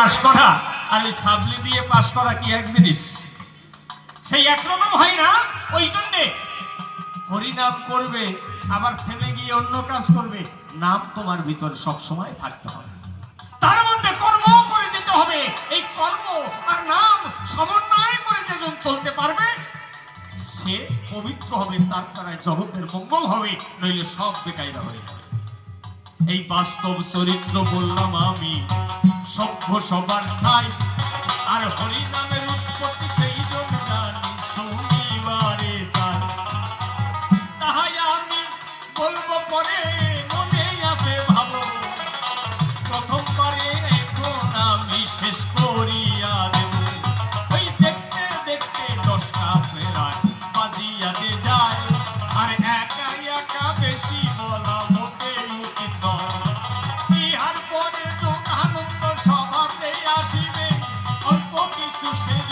পাশ করা, আর ওই সাবলি দিয়ে পাশ করা কি এক জিনিস? সেই একরকম হয় না? ওই জন্যে। হরিনাম করবে, আবার থেমে গিয়ে অন্য কাজ করবে। নাম তোমার ভিতর সব সময় থাকতে হবে। তার মধ্যে কর্ম করে যেতে হবে। এই কর্ম আর নাম সমন্বয় করে যেজন চলতে পারবে, সে পবিত্র হবে, তার দ্বারা জগতের মঙ্গল হবে, নইলে সব বেকায়দা হয়ে যাবে। এই বাস্তব চরিত্র বললাম আমি। সভ্য সবার ঠাই। আর হরি উৎপত্তি সেই জন্য জানি শনিবারে যাই তাহাই আমি বলব, পরে মনে আছে ভালো প্রথমবারে এখন আমি শেষ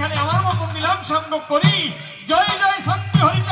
এখানে আমার মতো নিলাম সঙ্গ করি। জয় জয় শান্তি হরিচন্দ্র